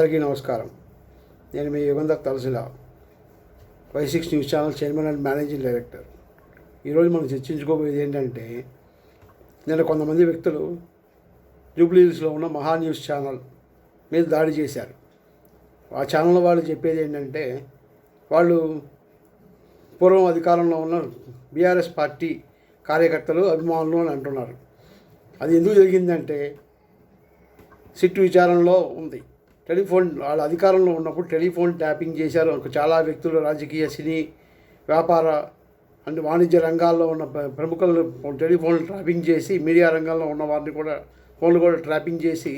అందరికీ నమస్కారం. నేను మీ Yugandhar Talasila Y six news channel chairman and managing director. ఈరోజు మనం చర్చించుకోబోయేది ఏంటంటే నేను కొంతమంది వ్యక్తులు జూబ్లీహిల్స్లో ఉన్న మహా న్యూస్ ఛానల్ మీద దాడి చేశారు. ఆ ఛానల్ వాళ్ళు చెప్పేది ఏంటంటే వాళ్ళు పూర్వం అధికారంలో ఉన్న బీఆర్ఎస్ పార్టీ కార్యకర్తలు అభిమానులు అని అంటున్నారు. అది ఎందుకు జరిగిందంటే సిట్ విచారణలో ఉంది. టెలిఫోన్ వాళ్ళ అధికారంలో ఉన్నప్పుడు టెలిఫోన్ ట్యాపింగ్ చేశారు. చాలా వ్యక్తులు రాజకీయ సినీ వ్యాపార అంటే వాణిజ్య రంగాల్లో ఉన్న ప్రముఖులను ప్రముఖులు టెలిఫోన్లు ట్రాపింగ్ చేసి మీడియా రంగంలో ఉన్న వారిని కూడా ఫోన్లు కూడా ట్రాపింగ్ చేసి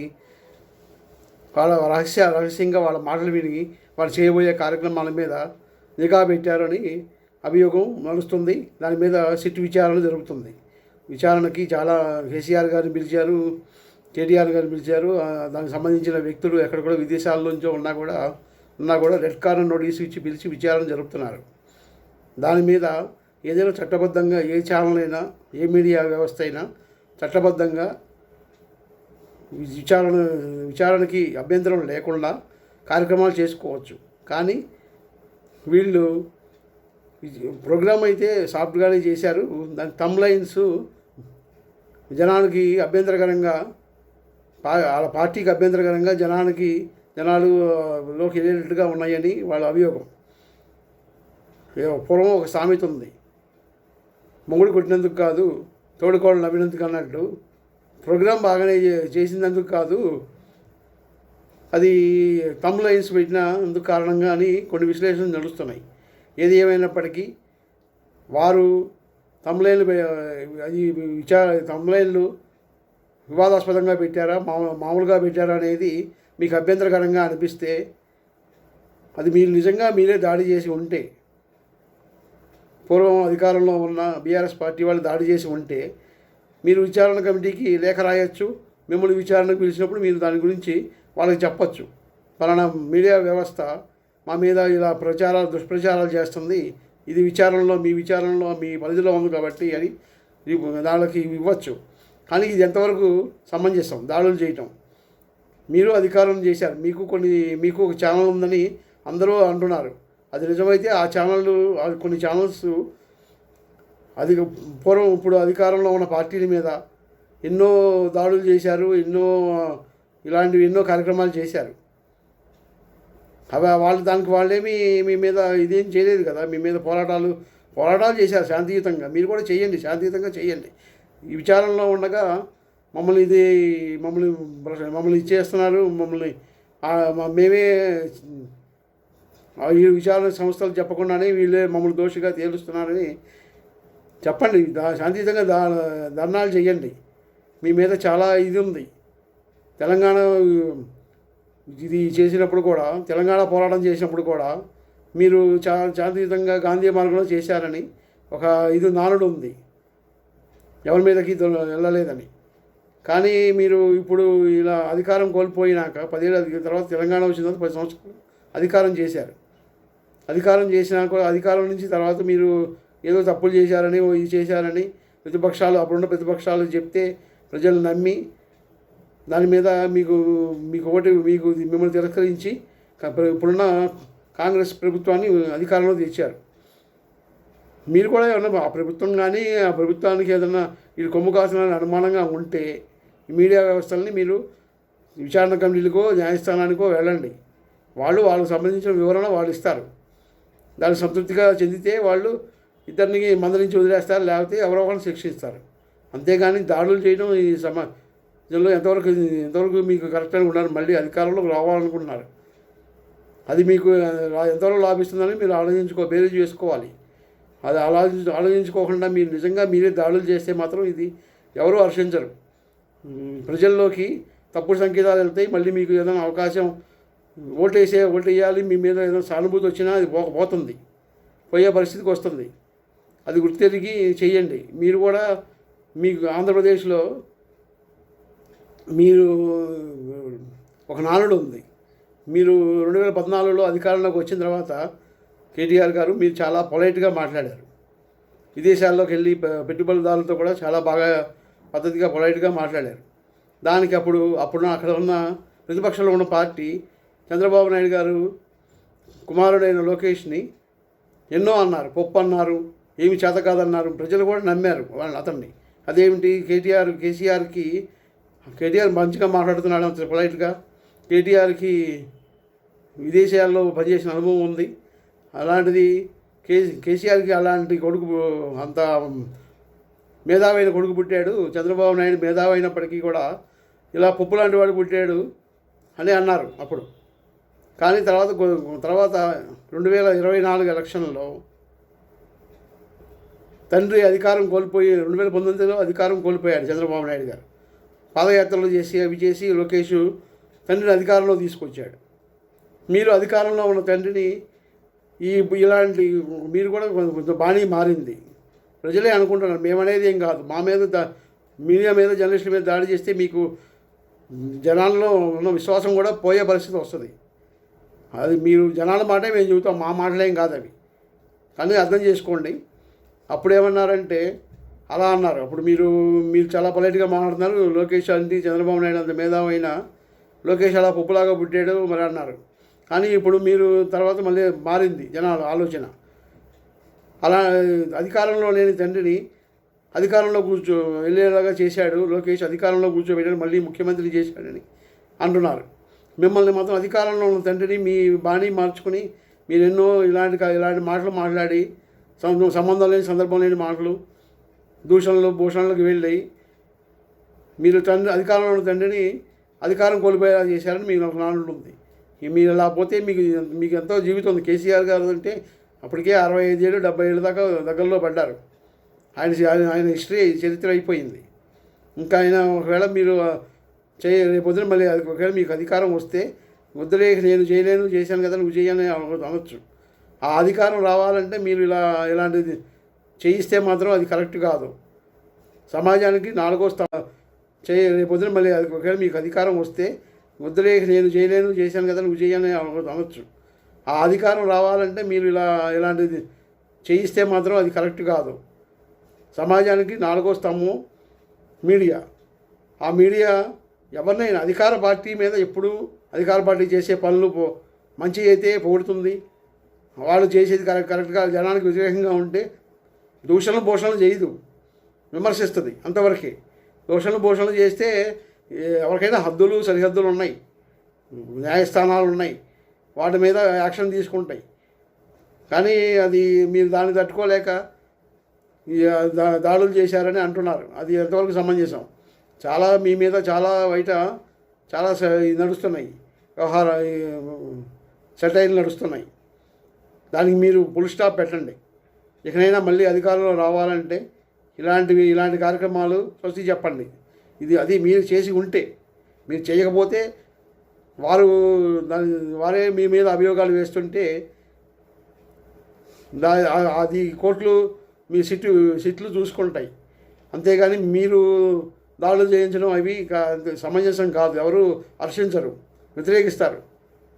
వాళ్ళ రహస్య రహస్యంగా వాళ్ళ మాటలు విని వాళ్ళు చేయబోయే కార్యక్రమాల మీద నిఘా పెట్టారని అభియోగం నడుస్తుంది. దాని మీద సిట్ విచారణ జరుగుతుంది. విచారణకి చాలా కేసీఆర్ గారిని పిలిచారు. కేటీఆర్ గారిని పిలిచారు. దానికి సంబంధించిన వ్యక్తులు ఎక్కడ కూడా విదేశాల నుంచో ఉన్నా కూడా ఉన్నా కూడా రెడ్ కార్నర్ నోటీస్ ఇచ్చి పిలిచి విచారణ జరుపుతున్నారు. దాని మీద ఏదైనా చట్టబద్ధంగా ఏ ఛానల్ అయినా ఏ మీడియా వ్యవస్థ అయినా చట్టబద్ధంగా విచారణ విచారణకి అభ్యంతరం లేకుండా కార్యక్రమాలు చేసుకోవచ్చు. కానీ వీళ్ళు ప్రోగ్రామ్ అయితే సాఫ్ట్గానే చేశారు. దాని తమ్ లైన్స్ జనానికి అభ్యంతరకరంగా వాళ్ళ పార్టీకి అభ్యంతరకరంగా జనానికి జనాలు లోకి వెళ్ళేటట్టుగా ఉన్నాయని వాళ్ళ అభియోగం. పూర్వం ఒక సామెత ఉంది. మొగుడు కొట్టినందుకు కాదు తోడుకోళ్ళు నవ్వినందుకు అన్నట్టు. ప్రోగ్రాం బాగానే చేసినందుకు కాదు అది తమ్ లైన్స్ పెట్టినందుకు కారణంగా అని కొన్ని విశ్లేషణలు నడుస్తున్నాయి. ఏది ఏమైనప్పటికీ వారు తమ్లైన్లు అది విచార తమ్లైన్లు వివాదాస్పదంగా పెట్టారా? మామూ మామూలుగా పెట్టారా అనేది మీకు అభ్యంతరకరంగా అనిపిస్తే అది మీరు నిజంగా మీరే దాడి చేసి ఉంటే పూర్వం అధికారంలో ఉన్న బీఆర్ఎస్ పార్టీ వాళ్ళు దాడి చేసి ఉంటే మీరు విచారణ కమిటీకి లేఖ రాయొచ్చు మిమ్మల్ని విచారణకు పిలిచినప్పుడు మీరు దాని గురించి వాళ్ళకి చెప్పచ్చు. ఫలానా మీడియా వ్యవస్థ మా మీద ఇలా ప్రచారాలు దుష్ప్రచారాలు చేస్తుంది ఇది విచారణలో మీ విచారణలో మీ పరిధిలో ఉంది కాబట్టి అని దానికి ఇవ్వచ్చు. కానీ ఇది ఎంతవరకు సమంజసం దాడులు చేయటం. మీరు అధికారం చేశారు. మీకు కొన్ని మీకు ఒక ఛానల్ ఉందని అందరూ అంటున్నారు. అది నిజమైతే ఆ ఛానల్ కొన్ని ఛానల్స్ అది పూర్వం ఇప్పుడు అధికారంలో ఉన్న పార్టీల మీద ఎన్నో దాడులు చేశారు ఎన్నో ఇలాంటివి ఎన్నో కార్యక్రమాలు చేశారు. అవి వాళ్ళు దానికి వాళ్ళేమి మీ మీద ఇదేం చేయలేదు కదా. మీ మీద పోరాటాలు పోరాటాలు చేశారు శాంతియుతంగా. మీరు కూడా చేయండి శాంతియుతంగా చేయండి. ఈ విచారణలో ఉండగా మమ్మల్ని ఇది మమ్మల్ని మమ్మల్ని ఇచ్చేస్తున్నారు మమ్మల్ని మేమే ఆ, ఈ విచారణ సంస్థలు చెప్పకుండానే వీళ్ళే మమ్మల్ని దోషిగా తేలుస్తున్నారని చెప్పండి. దా శాంతియుతంగా దా ధర్నాలు చేయండి మీ మీద చాలా ఇది ఉంది. తెలంగాణ ఇది చేసినప్పుడు కూడా తెలంగాణ పోరాటం చేసినప్పుడు కూడా మీరు చా శాంతియుతంగా గాంధీ మార్గంలో చేశారని ఒక ఇది నానుడు ఉంది. ఎవరి మీదకి వెళ్ళలేదని. కానీ మీరు ఇప్పుడు ఇలా అధికారం కోల్పోయినాక పదేళ్ళ తర్వాత తెలంగాణ వచ్చిన తర్వాత పది సంవత్సరాలు అధికారం చేశారు. అధికారం చేసినా కూడా అధికారం నుంచి తర్వాత మీరు ఏదో తప్పులు చేశారని ఓ ఇది చేశారని ప్రతిపక్షాలు అప్పుడున్న ప్రతిపక్షాలు చెప్తే ప్రజలు నమ్మి దాని మీద మీకు మీకు ఒకటి మీకు మిమ్మల్ని తిరస్కరించి ఇప్పుడున్న కాంగ్రెస్ ప్రభుత్వాన్ని అధికారంలో తెచ్చారు. మీరు కూడా ఏమన్నా ఆ ప్రభుత్వం కానీ ఆ ప్రభుత్వానికి ఏదన్నా ఇది కొమ్ము కాసిన అనుమానంగా ఉంటే ఈ మీడియా వ్యవస్థల్ని మీరు విచారణ కమిటీలకో న్యాయస్థానానికో వెళ్ళండి. వాళ్ళు వాళ్ళకి సంబంధించిన వివరణ వాళ్ళు ఇస్తారు. దానికి సంతృప్తిగా చెందితే వాళ్ళు ఇద్దరిని మందలించి వదిలేస్తారు లేకపోతే ఎవరో ఒకరిని శిక్షిస్తారు. అంతేగాని దాడులు చేయడం ఈ సమాజంలో ఎంతవరకు ఎంతవరకు మీకు కరెక్ట్గా ఉన్నారు మళ్ళీ అధికారంలోకి రావాలనుకుంటున్నారు. అది మీకు ఎంతవరకు లాభిస్తుందని మీరు ఆలోచించుకో బేరీజ్ చేసుకోవాలి అది ఆలోచి ఆలోచించుకోకుండా మీరు నిజంగా మీరే దాడులు చేస్తే మాత్రం ఇది ఎవరూ హర్షించరు. ప్రజల్లోకి తప్పుడు సంకేతాలు వెళ్తాయి. మళ్ళీ మీకు ఏదైనా అవకాశం ఓటేసే ఓటు వేయాలి మీ మీద ఏదైనా సానుభూతి వచ్చినా అది పోతుంది. పోయే పరిస్థితికి వస్తుంది. అది గుర్తెరిగి చేయండి. మీరు కూడా మీకు ఆంధ్రప్రదేశ్లో మీరు ఒక నానుడు ఉంది. మీరు రెండు వేల పద్నాలుగులో అధికారంలోకి వచ్చిన తర్వాత కేటీఆర్ గారు మీరు చాలా పొలైట్గా మాట్లాడారు. విదేశాల్లోకి వెళ్ళి పెట్టుబడిదారులతో కూడా చాలా బాగా పద్ధతిగా పొలైట్గా మాట్లాడారు. దానికి అప్పుడు అప్పుడు అక్కడ ఉన్న ప్రతిపక్షంలో ఉన్న పార్టీ చంద్రబాబు నాయుడు గారు కుమారుడైన లోకేష్ని ఎన్నో అన్నారు పప్పు అన్నారు ఏమి చేత కాదన్నారు ప్రజలు కూడా నమ్మారు వాళ్ళని అతన్ని. అదేమిటి కేటీఆర్ కేసీఆర్కి కేటీఆర్ మంచిగా మాట్లాడుతున్నాడు అంత పొలైట్గా. కేటీఆర్కి విదేశాల్లో పనిచేసిన అనుభవం ఉంది. అలాంటిది కే కేసీఆర్కి అలాంటి కొడుకు అంత మేధావైన కొడుకు పుట్టాడు. చంద్రబాబు నాయుడు మేధావి అయినప్పటికీ కూడా ఇలా పప్పు లాంటి వాడు పుట్టాడు అని అన్నారు అప్పుడు. కానీ తర్వాత తర్వాత రెండు వేల ఇరవై నాలుగు ఎలక్షన్లో తండ్రి అధికారం కోల్పోయి రెండు వేల పంతొమ్మిదిలో అధికారం కోల్పోయాడు చంద్రబాబు నాయుడు గారు. పాదయాత్రలు చేసి అవి చేసి లోకేష్ తండ్రిని అధికారంలో తీసుకొచ్చాడు. మీరు అధికారంలో ఉన్న తండ్రిని ఈ ఇలాంటి మీరు కూడా కొంచెం- బాణీ మారింది. ప్రజలే అనుకుంటున్నారు మేమనేది ఏం కాదు. మా మీద దా- మీడియా మీద జర్నలిస్టుల మీద దాడి చేస్తే మీకు జనాల్లో ఉన్న విశ్వాసం కూడా పోయే పరిస్థితి వస్తుంది. అది మీరు జనాల మాటే మేము చెబుతాం మా మాటలేం కాదు అవి కానీ అర్థం చేసుకోండి. అప్పుడు ఏమన్నారంటే అలా అన్నారు. అప్పుడు మీరు మీరు చాలా పొలైట్గా మాట్లాడుతున్నారు. లోకేష్ అంటే చంద్రబాబు నాయుడు అంత మేధావైన లోకేష్ అలా పుప్పులాగా పుట్టాడు మరి అన్నారు. కానీ ఇప్పుడు మీరు తర్వాత మళ్ళీ మారింది జనాల ఆలోచన. అలా అధికారంలో లేని తండ్రిని అధికారంలో కూర్చో వెళ్ళేలాగా చేశాడు లోకేష్ అధికారంలో కూర్చోబెట్టాడు మళ్ళీ ముఖ్యమంత్రి చేశాడని అంటున్నారు. మిమ్మల్ని మాత్రం అధికారంలో ఉన్న తండ్రిని మీ బాణీ మార్చుకుని మీరు ఎన్నో ఇలాంటి ఇలాంటి మాటలు మాట్లాడి సం- సంబంధం లేని సందర్భం లేని మాటలు దూషణలు భూషణలకు వెళ్ళి మీరు తండ్రి అధికారంలో ఉన్న తండ్రిని అధికారం కోల్పోయేలా చేశారని మీకు నాకు నానుడు మీరు ఇలా పోతే మీకు మీకు ఎంతో జీవితం ఉంది. కేసీఆర్ గారు అంటే అప్పటికే అరవై ఐదు ఏళ్ళు డెబ్బై ఏళ్ళు దాకా దగ్గరలో పడ్డారు. ఆయన ఆయన- హిస్టరీ చరిత్ర అయిపోయింది. ఇంకా ఆయన ఒకవేళ మీరు చేయ రేపొద్దున మళ్ళీ అది ఒకవేళ మీకు అధికారం వస్తే వద్దులే నేను చేయలేను చేశాను కదా నువ్వు చేయని అనొచ్చు. ఆ అధికారం రావాలంటే మీరు ఇలా ఇలాంటిది చేయిస్తే మాత్రం అది కరెక్ట్ కాదు. సమాజానికి నాలుగో స్థా చేయ రేపొద్దున మళ్ళీ అది ఒకవేళ మీకు అధికారం వస్తే వద్దులే నేను చేయలేను చేశాను కదా నువ్వు చేయని అనొచ్చు. ఆ అధికారం రావాలంటే మీరు ఇలా ఇలాంటిది చేయిస్తే మాత్రం అది కరెక్ట్ కాదు. సమాజానికి నాలుగో స్తంభం మీడియా. ఆ మీడియా ఎవరినైనా అధికార పార్టీ మీద ఎప్పుడు అధికార పార్టీ చేసే పనులు పో- మంచి అయితే పొగుడుతుంది. వాళ్ళు చేసేది కరెక్ట్ కరెక్ట్గా జనానికి వ్యతిరేకంగా ఉంటే దూషణ భూషణలు చేయదు. విమర్శిస్తుంది అంతవరకే. దూషణలు భూషణలు చేస్తే ఎవరికైనా హద్దులు సరిహద్దులు ఉన్నాయి. న్యాయస్థానాలు ఉన్నాయి. వాటి మీద యాక్షన్ తీసుకుంటాయి. కానీ అది మీరు దాన్ని తట్టుకోలేక దా- దాడులు చేశారని అంటున్నారు. అది ఎంతవరకు సమంజసం? చాలా మీ మీద చాలా బయట చాలా నడుస్తున్నాయి. వ్యవహార సెటైల్ నడుస్తున్నాయి. దానికి మీరు ఫుల్ స్టాప్ పెట్టండి. ఇకనైనా మళ్ళీ అధికారంలో రావాలంటే ఇలాంటివి ఇలాంటి కార్యక్రమాలు స్వస్తి చెప్పండి. ఇది అది మీరు చేసి ఉంటే మీరు చేయకపోతే వారు దాని వారే మీ మీద అభియోగాలు వేస్తుంటే దా అది కోర్టులు మీ సిట్ సిట్లు చూసుకుంటాయి. అంతేగాని మీరు దాడులు చేయించడం అవి సమంజసం కాదు ఎవరు హర్షించరు వ్యతిరేకిస్తారు.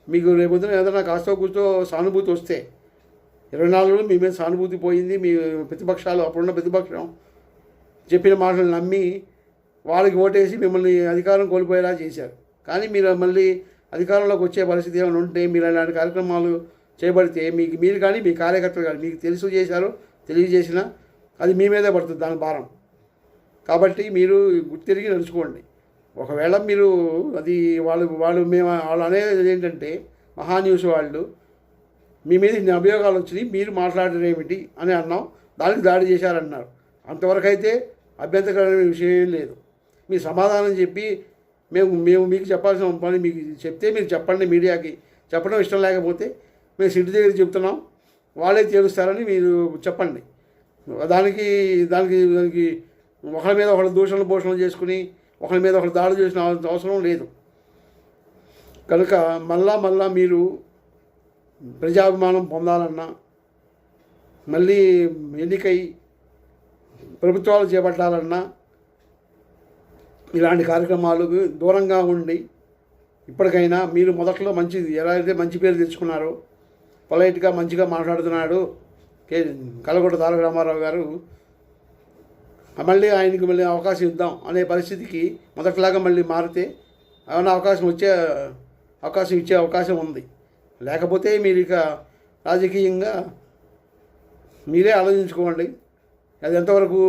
మీకు రేపొద్దున ఏదైనా కాస్తో కూర్చో సానుభూతి వస్తే ఇరవై నాలుగులో మీ మీద సానుభూతి పోయింది మీ ప్రతిపక్షాలు అప్పుడున్న ప్రతిపక్షం చెప్పిన మాటలు నమ్మి వాళ్ళకి ఓటేసి మిమ్మల్ని అధికారం కోల్పోయేలా చేశారు. కానీ మీరు మళ్ళీ అధికారంలోకి వచ్చే పరిస్థితి ఏమైనా ఉంటే మీరు అలాంటి కార్యక్రమాలు చేపడితే మీకు మీరు కానీ మీ కార్యకర్తలు కానీ మీకు తెలుసు చేశారు తెలియజేసిన అది మీ మీదే పడుతుంది దాని భారం. కాబట్టి మీరు గుర్తిరిగి నడుచుకోండి. ఒకవేళ మీరు అది వాళ్ళు వాళ్ళు మేము వాళ్ళు అనేది ఏంటంటే మహా న్యూస్ వాళ్ళు మీ మీద ఇన్ని అభియోగాలు వచ్చినాయి మీరు మాట్లాడడం ఏమిటి అని అన్నాం దానికి దాడి చేశారన్నారు. అంతవరకు అయితే అభ్యంతరకరమైన విషయం ఏం లేదు. మీ సమాధానం చెప్పి మేము మేము మీకు చెప్పాల్సిన పని మీకు చెప్తే మీరు చెప్పండి మీడియాకి. చెప్పడం ఇష్టం లేకపోతే మేము సిటీ దగ్గర చెప్తున్నాం వాళ్ళే చేరుస్తారని మీరు చెప్పండి. దానికి దానికి దానికి ఒకరి మీద ఒకరు దూషణలు పోషణలు చేసుకుని ఒకరి మీద ఒకరు దాడి చేసిన అవసరం లేదు. కనుక మళ్ళా మళ్ళా మీరు ప్రజాభిమానం పొందాలన్నా మళ్ళీ ఎన్నికై ప్రభుత్వాలు చేపట్టాలన్నా ఇలాంటి కార్యక్రమాలు దూరంగా ఉండి ఇప్పటికైనా మీరు మొదట్లో మంచి ఎలా అయితే మంచి పేరు తెచ్చుకున్నారో పొలైట్గా మంచిగా మాట్లాడుతున్నాడు కే కలగొట్ట తారక రామారావు గారు మళ్ళీ ఆయనకి మళ్ళీ అవకాశం ఇద్దాం అనే పరిస్థితికి మొదట్లాగా మళ్ళీ మారితే ఏమైనా అవకాశం వచ్చే అవకాశం ఇచ్చే అవకాశం ఉంది. లేకపోతే మీరు ఇక రాజకీయంగా మీరే ఆలోచించుకోండి. అది ఎంతవరకు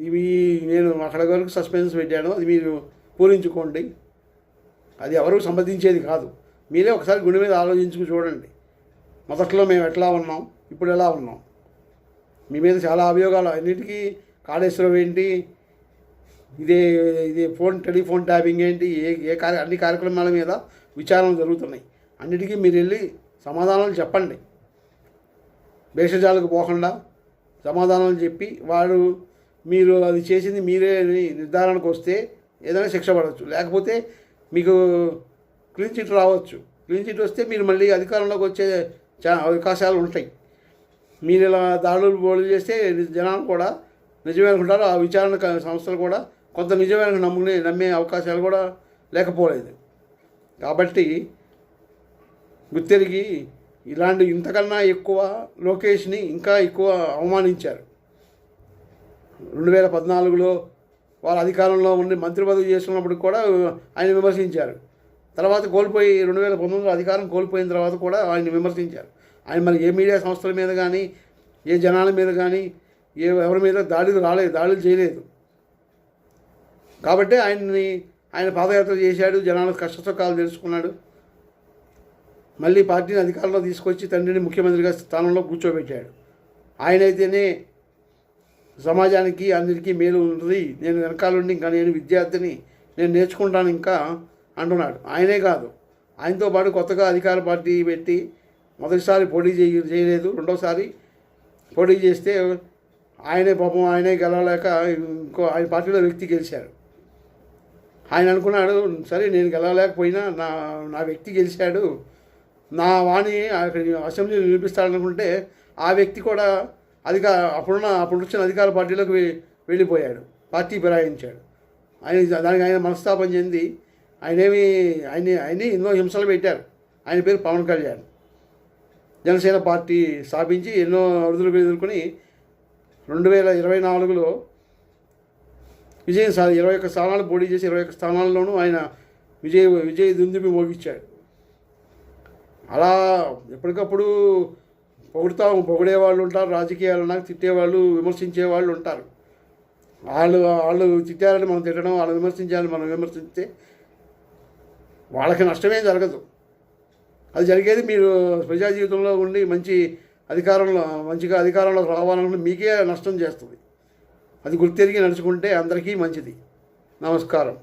ఇవి నేను అక్కడ వరకు సస్పెన్స్ పెట్టాను. అది మీరు పూరించుకోండి. అది ఎవరు సంబంధించేది కాదు. మీరే ఒకసారి గుండె మీద ఆలోచించుకు చూడండి. మొదట్లో మేము ఎట్లా ఉన్నాం? ఇప్పుడు ఎలా ఉన్నాం? మీ మీద చాలా అభియోగాలు. అన్నిటికీ కాళేశ్వరం ఏంటి? ఇదే ఇదే ఫోన్ టెలిఫోన్ ట్యాపింగ్ ఏంటి? ఏ ఏ కార్య అన్ని కార్యక్రమాల మీద విచారణలు జరుగుతున్నాయి. అన్నిటికీ మీరు వెళ్ళి సమాధానాలు చెప్పండి. భేషజాలకు పోకుండా సమాధానాలు చెప్పి వాడు మీరు అది చేసింది మీరే అని నిర్ధారణకు వస్తే ఏదైనా శిక్ష పడవచ్చు. లేకపోతే మీకు క్లీన్ చిట్ రావచ్చు. క్లీన్ చిట్ వస్తే మీరు మళ్ళీ అధికారంలోకి వచ్చే చా- అవకాశాలు ఉంటాయి. మీరు ఇలా దాడులు బోళ్ళు చేస్తే జనాలు కూడా నిజమే అనుకుంటారు. ఆ విచారణ సంస్థలు కూడా కొంత నిజమైన నమ్ముకునే నమ్మే అవకాశాలు కూడా లేకపోలేదు. కాబట్టి గుర్తెరిగి ఇలాంటి ఇంతకన్నా ఎక్కువ లోకేష్ని ఇంకా ఎక్కువ అవమానించారు. రెండు వేల పద్నాలుగులో వాళ్ళ అధికారంలో ఉండి మంత్రి పదవి చేస్తున్నప్పుడు కూడా ఆయన విమర్శించారు. తర్వాత కోల్పోయి రెండు వేల పంతొమ్మిదిలో అధికారం కోల్పోయిన తర్వాత కూడా ఆయన విమర్శించారు. ఆయన మరి ఏ మీడియా సంస్థల మీద కానీ ఏ జనాల మీద కానీ ఏ ఎవరి మీద దాడులు రాలేదు దాడులు చేయలేదు. కాబట్టి ఆయన్ని ఆయన పాదయాత్ర చేశాడు జనాల కష్టసుఖాలు తెలుసుకున్నాడు. మళ్ళీ పార్టీని అధికారంలో తీసుకొచ్చి తండ్రిని ముఖ్యమంత్రిగా స్థానంలో కూర్చోబెట్టాడు. ఆయనైతేనే సమాజానికి అందరికీ మేలు ఉంటుంది నేను వెనకాలండి ఇంకా నేను విద్యార్థిని నేను నేర్చుకుంటాను ఇంకా అంటున్నాడు. ఆయనే కాదు. ఆయనతో పాటు కొత్తగా అధికార పార్టీ పెట్టి మొదటిసారి పోటీ చేయ చేయలేదు. రెండోసారి పోటీ చేస్తే ఆయనే పాపం ఆయనే గెలవలేక ఇంకో ఆయన పార్టీలో వ్యక్తి గెలిచాడు. ఆయన అనుకున్నాడు సరే నేను గెలవలేకపోయినా నా నా వ్యక్తి గెలిచాడు. నా వాణి అక్కడ అసెంబ్లీలో నిలిపిస్తాడనుకుంటే ఆ వ్యక్తి కూడా అధికార అప్పుడున్న అప్పుడు వచ్చిన అధికార పార్టీలోకి వెళ్ళిపోయాడు. పార్టీ ఫిరాయించాడు. ఆయన దానికి ఆయన మనస్తాపం చెంది ఆయనేమి ఆయన ఆయన ఎన్నో హింసలు పెట్టారు. ఆయన పేరు పవన్ కళ్యాణ్. జనసేన పార్టీ స్థాపించి ఎన్నో అరుదులు ఎదుర్కొని రెండు వేల ఇరవై నాలుగులో విజయం సా ఇరవై ఒక్క స్థానాలు పోటీ చేసి ఇరవై ఒక్క స్థానాల్లోనూ ఆయన విజయ విజయ దుందుబి మోగించాడు. అలా ఎప్పటికప్పుడు పొగుడుతా పొగిడే వాళ్ళు ఉంటారు రాజకీయాలు నాకు తిట్టేవాళ్ళు విమర్శించే వాళ్ళు ఉంటారు. వాళ్ళు వాళ్ళు తిట్టారని మనం తిట్టడం వాళ్ళు విమర్శించాలని మనం విమర్శిస్తే వాళ్ళకి నష్టమేం జరగదు. అది జరిగేది మీరు ప్రజా జీవితంలో ఉండి మంచి అధికారంలో మంచిగా అధికారంలోకి రావాలనుకుంటే మీకే నష్టం చేస్తుంది. అది గుర్తెరిగి నడుచుకుంటే అందరికీ మంచిది. నమస్కారం.